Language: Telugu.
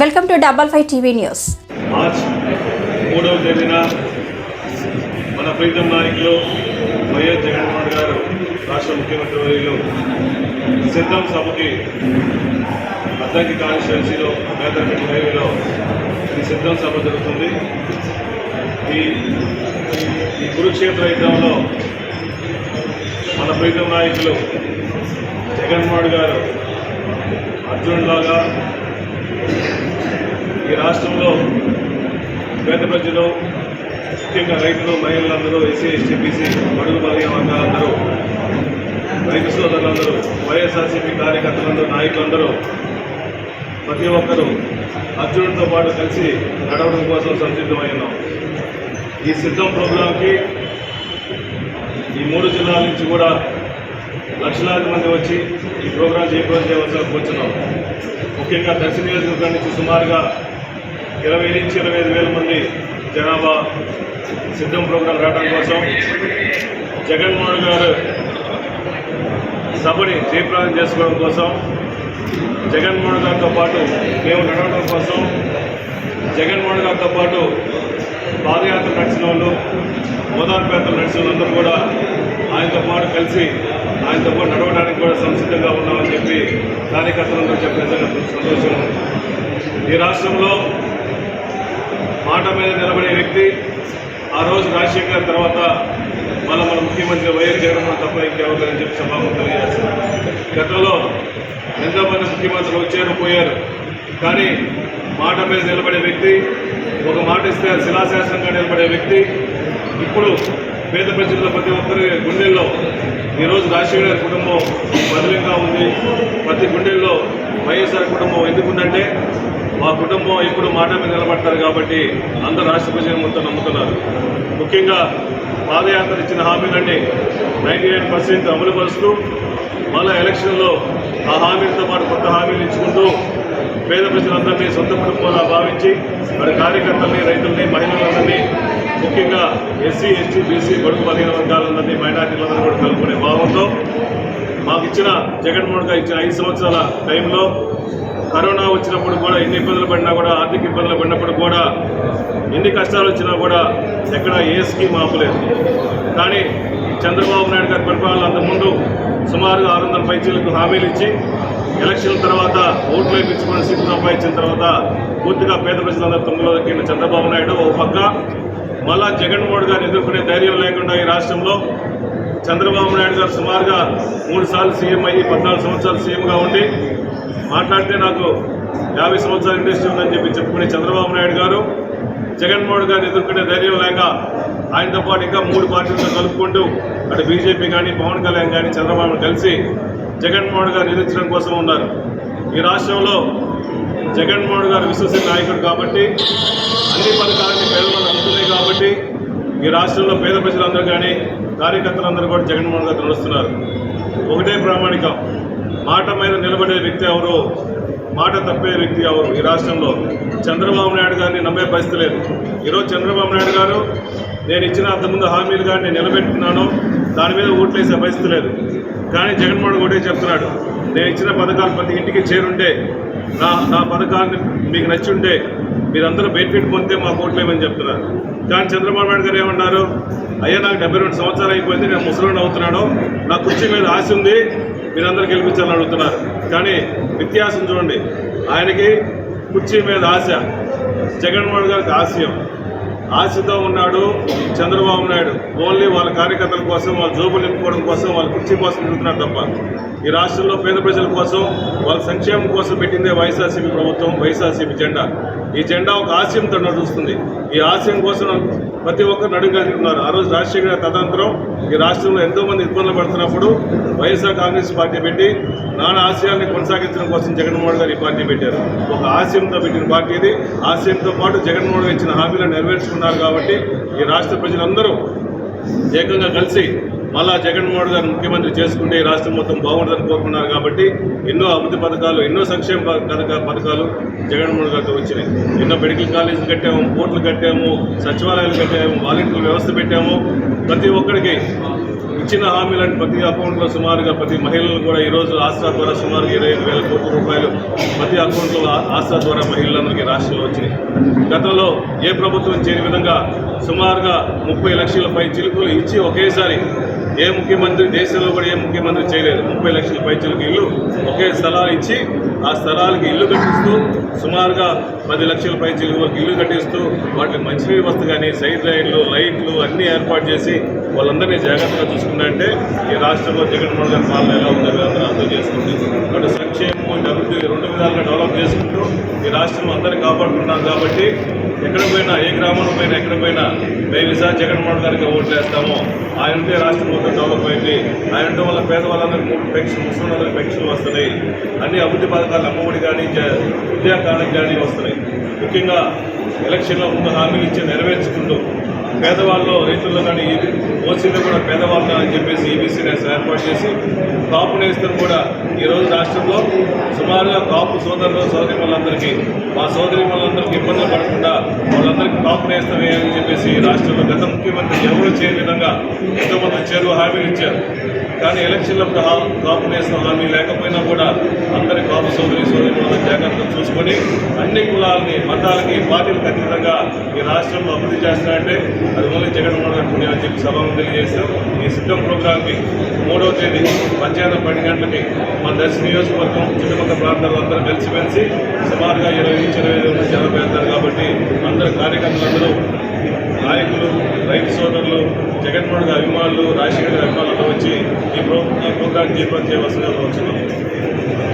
Welcome to double five TV news. March మూడవ తేదీన మన ప్రీతం నాయకులు వైఎస్ జగన్మోహన్ గారు రాష్ట్ర ముఖ్యమంత్రి వర్యులు సిద్ధం సభకి అద్దంకి కాన్స్టిట్యున్సీలో మేదరపేట హైవేలో ఈ సిద్ధం సభ జరుగుతుంది. ఈ ఈ కురుక్షేత్ర యుద్ధంలో మన ప్రీతం నాయకులు జగన్మోహన్ గారు అర్జునులాగా ఈ రాష్ట్రంలో పేద ప్రజలు ముఖ్యంగా రైతులు మహిళలందరూ ఎస్సీ ఎస్టీ బీసీ మడుగు బలహీన వర్గాలందరూ రైతు సోదరులందరూ వైఎస్ఆర్సీపీ కార్యకర్తలందరూ నాయకులందరూ ప్రతి ఒక్కరూ అర్జునుడితో పాటు కలిసి నడవడం కోసం సంసిద్ధమై ఉన్నాం. ఈ సిద్ధం ప్రోగ్రాంకి ఈ మూడు జిల్లాల నుంచి కూడా లక్షలాది మంది వచ్చి ఈ ప్రోగ్రాం చేపట్టి చేయవలసిన కూర్చున్నాం ముఖ్యంగా దర్శన నియోజకవర్గం నుంచి సుమారుగా ఇరవై నుంచి ఇరవై ఐదు వేల మంది జనాభా సిద్ధం ప్రోగ్రాం రావడం కోసం జగన్మోహన్ గారు సభని జయప్రదం చేసుకోవడం కోసం జగన్మోహన్ గారితో పాటు మేము నడవడం కోసం జగన్మోహన్ గారితో పాటు పాదయాత్ర నడిచిన వాళ్ళు మోదార్పేతలు నడిచిన వాళ్ళందరూ కూడా ఆయనతో పాటు కలిసి ఆయనతో పాటు నడవడానికి కూడా సంసిద్ధంగా ఉన్నామని చెప్పి కార్యకర్తలందరూ చెప్పిన నిజంగా సంతోషం ఈ రాష్ట్రంలో మాట మీద నిలబడే వ్యక్తి ఆ రోజు రాజశేఖర్ తర్వాత మళ్ళీ మన ముఖ్యమంత్రి వైఎస్ జగన్మోహన్ తప్ప ఇంకెవరు చెప్పి సభాముఖం తెలియజేస్తున్నారు గతంలో ఎంతోమంది ముఖ్యమంత్రులు వచ్చారు పోయారు. కానీ మాట మీద నిలబడే వ్యక్తి ఒక మాట ఇస్తే శిలాశాసనంగా నిలబడే వ్యక్తి ఇప్పుడు పేద ప్రజల్లో ప్రతి ఒక్కరి గుండెల్లో ఈరోజు రాజశేఖర్ గారి కుటుంబం బదిలీగా ఉంది. ప్రతి గుండెల్లో వైఎస్ఆర్ కుటుంబం ఎందుకుందంటే మా కుటుంబం ఎప్పుడు మాట మీద నిలబడతారు కాబట్టి అందరు రాష్ట్ర ప్రజలు మొత్తం నమ్ముతున్నారు. ముఖ్యంగా పాదయాత్ర ఇచ్చిన హామీలన్నీ నైంటీ నైన్ పర్సెంట్ అమలు పరుస్తూ మళ్ళీ ఎలక్షన్లో ఆ హామీలతో పాటు కొత్త హామీలు ఇచ్చుకుంటూ పేద ప్రజలందరినీ సొంత కుటుంబంలో భావించి మరి కార్యకర్తల్ని రైతుల్ని మహిళలందరినీ ముఖ్యంగా ఎస్సీ ఎస్టీ బీసీ గొడుగు బలహీన వర్గాలందరినీ మైనార్టీలందరూ కూడా కలుపుకునే భావంతో మాకు ఇచ్చిన జగన్మోహన్ గారు ఇచ్చిన ఐదు సంవత్సరాల టైంలో కరోనా వచ్చినప్పుడు కూడా ఎన్ని ఇబ్బందులు పడినా కూడా ఆర్థిక ఇబ్బందులు పడినప్పుడు కూడా ఎన్ని కష్టాలు వచ్చినా కూడా ఎక్కడ ఏ స్కీమ్ ఆపలేదు. కానీ చంద్రబాబు నాయుడు గారి పరిపాలన అంతకుముందు సుమారుగా ఆరు వందల పైచీలకు హామీలు ఇచ్చి ఎలక్షన్ తర్వాత ఓట్లు వేయించుకుని సీట్లు సంపాదించిన తర్వాత పూర్తిగా పేద ప్రజలందరూ తొమ్మిదిలో దక్కిన చంద్రబాబు నాయుడు ఒక పక్క మళ్ళా జగన్మోహన్ గారు ఎదుర్కొనే ధైర్యం లేకుండా ఈ రాష్ట్రంలో చంద్రబాబు నాయుడు గారు సుమారుగా మూడు సార్లు సీఎం అయ్యి పద్నాలుగు సంవత్సరాలు సీఎంగా ఉండి మాట్లాడితే నాకు యాభై సంవత్సరాల ఇండస్ట్రీ ఉందని చెప్పి చెప్పుకునే చంద్రబాబు నాయుడు గారు జగన్మోహన్ గారిని ఎదుర్కొనే ధైర్యం లేక ఆయనతో పాటు ఇంకా మూడు పార్టీలతో కలుపుకుంటూ అటు బీజేపీ కానీ పవన్ కళ్యాణ్ కానీ చంద్రబాబు కలిసి జగన్మోహన్ గారు నిలించడం కోసం ఉన్నారు. ఈ రాష్ట్రంలో జగన్మోహన్ గారు విశ్వసనీయ నాయకుడు కాబట్టి అన్ని పథకాలకి పేదవాళ్ళు అందుతున్నాయి కాబట్టి ఈ రాష్ట్రంలో పేద ప్రజలందరూ కానీ కార్యకర్తలందరూ కూడా జగన్మోహన్ గారు నడుస్తున్నారు. ఒకటే ప్రామాణికం. మాట మీద నిలబడే వ్యక్తి ఎవరు? మాట తప్పే వ్యక్తి ఎవరు ఈ రాష్ట్రంలో? చంద్రబాబు నాయుడు గారిని నమ్మే పరిస్థితి లేదు. ఈరోజు చంద్రబాబు నాయుడు గారు నేను ఇచ్చిన అంతకుముందు హామీలు కానీ నేను నిలబెట్టుకున్నాను దాని మీద ఓట్లేసే పరిస్థితి లేదు. కానీ జగన్మోహన్ ఒకటే చెప్తున్నాడు. నేను ఇచ్చిన పథకాలు ప్రతి ఇంటికి చేరుంటే నా నా పథకాన్ని మీకు నచ్చి ఉంటే మీరందరూ బెనిఫిట్ పొందితే మా కోట్లేమని చెప్తున్నారు. కానీ చంద్రబాబు నాయుడు గారు ఏమన్నారు అయ్యా నాకు డెబ్బై రెండు సంవత్సరాలు అయిపోయింది నేను ముసలిని అవుతున్నాను. నా కుర్చీ మీద ఆశ ఉంది మీరందరూ గెలిపించాలని అడుగుతున్నారు. కానీ వ్యత్యాసం చూడండి ఆయనకి కుర్చీ మీద ఆశ జగన్మోహన్ గారికి ఆశయం. ఆశతో ఉన్నాడు చంద్రబాబు నాయుడు. ఓన్లీ వాళ్ళ కార్యకర్తల కోసం వాళ్ళ జోబులు నింపుకోవడం కోసం వాళ్ళ కుర్చీ కోసం తిరుగుతున్నారు తప్ప. ఈ రాష్ట్రంలో పేద ప్రజల కోసం వాళ్ళ సంక్షేమం కోసం పెట్టిందే వైఎస్ఆర్సీపీ ప్రభుత్వం వైఎస్ఆర్సీపీ జెండా. ఈ జెండా ఒక ఆశయంతో నడుస్తుంది. ఈ ఆశయం కోసం ప్రతి ఒక్కరు నడుగలిగి ఉన్నారు ఆ రోజు రాజశేఖర తదంతరం ఈ రాష్ట్రంలో ఎంతోమంది ఇబ్బందులు పడుతున్నప్పుడు వైఎస్ఆర్ కాంగ్రెస్ పార్టీ పెట్టి నానా ఆశయాన్ని కొనసాగించడం కోసం జగన్మోహన్ గారు ఈ పార్టీ పెట్టారు. ఒక ఆశయంతో పెట్టిన పార్టీ ఇది. ఆశయంతో పాటు జగన్మోహన్ గారు ఇచ్చిన హామీలను నెరవేర్చుకున్నారు కాబట్టి ఈ రాష్ట్ర ప్రజలందరూ ఏకంగా కలిసి మళ్ళా జగన్మోహన్ గారు ముఖ్యమంత్రి చేసుకుంటే రాష్ట్రం మొత్తం బాగుంటుందని కోరుకున్నారు కాబట్టి ఎన్నో అభివృద్ధి పథకాలు ఎన్నో సంక్షేమ పథక- పథకాలు జగన్మోహన్ గారితో వచ్చినాయి. ఎన్నో మెడికల్ కాలేజీలు కట్టాము పోర్టులు కట్టాము సచివాలయాలు కట్టాము వాలంటీర్ వ్యవస్థ పెట్టాము. ప్రతి ఒక్కరికి ఇచ్చిన హామీలను ప్రతి అకౌంట్లో సుమారుగా ప్రతి మహిళలు కూడా ఈరోజు ఆస్థా ద్వారా సుమారుగా ఇరవై ఐదు వేల కోట్ల రూపాయలు ప్రతి అకౌంట్లో ఆస్థా ద్వారా మహిళలందరికీ రాష్ట్రంలో వచ్చినాయి. గతంలో ఏ ప్రభుత్వం చేయని విధంగా సుమారుగా ముప్పై లక్షల పై చిలుకులు ఇచ్చి ఒకేసారి ఏ ముఖ్యమంత్రి దేశంలో కూడా ఏ ముఖ్యమంత్రి చేయలేదు. ముప్పై లక్షల పై ఇల్లు ఒకే స్థలాలు ఇచ్చి ఆ స్థలాలకి ఇల్లు కట్టిస్తూ సుమారుగా పది లక్షల పై చిలుకు వరకు ఇల్లు కట్టిస్తూ వాటికి మంచినీరు వస్తు కానీ సైడ్ లైన్లు లైట్లు అన్నీ ఏర్పాటు చేసి వాళ్ళందరినీ జాగ్రత్తగా చూసుకున్నారంటే ఈ రాష్ట్రంలో జగన్మోహన్ గారి పాలన ఎలా ఉందో అందరూ అర్థం చేసుకుంది అటు సంక్షేమం అభివృద్ధి రెండు విధాలుగా డెవలప్ చేసుకుంటూ ఈ రాష్ట్రం అందరినీ కాపాడుకుంటున్నాం కాబట్టి ఎక్కడ పోయినా ఏ గ్రామంలో పోయినా ఎక్కడ పోయినా మేము ఈసారి జగన్మోహన్ గారికి ఓట్లు వేస్తాము. ఆయన ఉంటే రాష్ట్రం మొత్తం డెవలప్ అయింది ఆయన ఉంటే వల్ల పేదవాళ్ళందరికీ మూడు పెన్షన్ ముసలిందరికి పెన్షన్లు వస్తున్నాయి. అన్ని అభివృద్ధి పథకాలు అమ్మఒడి కానీ జ- విద్యా కానీ వస్తున్నాయి. ముఖ్యంగా ఎలక్షన్లో ముందు హామీలు ఇచ్చి నెరవేర్చుకుంటూ పేదవాళ్ళు రైతుల్లో కానీ ఓసీలో కూడా పేదవాళ్ళు అని చెప్పేసి ఈబీసీ ఏర్పాటు చేసి కాపు నేస్తం కూడా ఈరోజు రాష్ట్రంలో సుమారుగా కాపు సోదరులు సోదరి మళ్ళందరికీ మా సోదరి మళ్ళందరికీ ఇబ్బందులు పడకుండా వాళ్ళందరికీ కాపు నేస్తం చెప్పేసి ఈ రాష్ట్రంలో గత ముఖ్యమంత్రి ఎవరు చేయని విధంగా ఎంతోమంది ఇచ్చారు హామీలు ఇచ్చారు. కానీ ఎలక్షన్లప్పుడు హా- కాపు నేసిన హామీ లేకపోయినా కూడా అందరి కాపు సోదరి సోదరులను జాగ్రత్తగా చూసుకొని అన్ని కులాలని మతాలకి పార్టీలకు అతీతంగా ఈ రాష్ట్రంలో అభివృద్ధి చేస్తారంటే అది ఓన్లీ జగన్మోహన్ పుణ్యం అని చెప్పి సభను తెలియజేస్తాం. ఈ సిద్ధం ప్రోగ్రామ్కి మూడవ తేదీ మధ్యాహ్నం పది గంటలకి మన దర్శన నియోజకవర్గం చుట్టుపక్కల ప్రాంతాల్లో అందరూ కలిసిమెలిసి సుమారుగా ఇరవై నుంచి ఇరవై ఐదు మంది జనం కాబట్టి అందరు కార్యకర్తలందరూ నాయకులు రైతు సోదరులు జగన్మోహన్ గారి అభిమానులు రాజశేఖర్ గారి అభిమానులతో వచ్చి ఈ ప్రో ఈ ప్రోగ్రాం దీపం చేయవలసిన వచ్చింది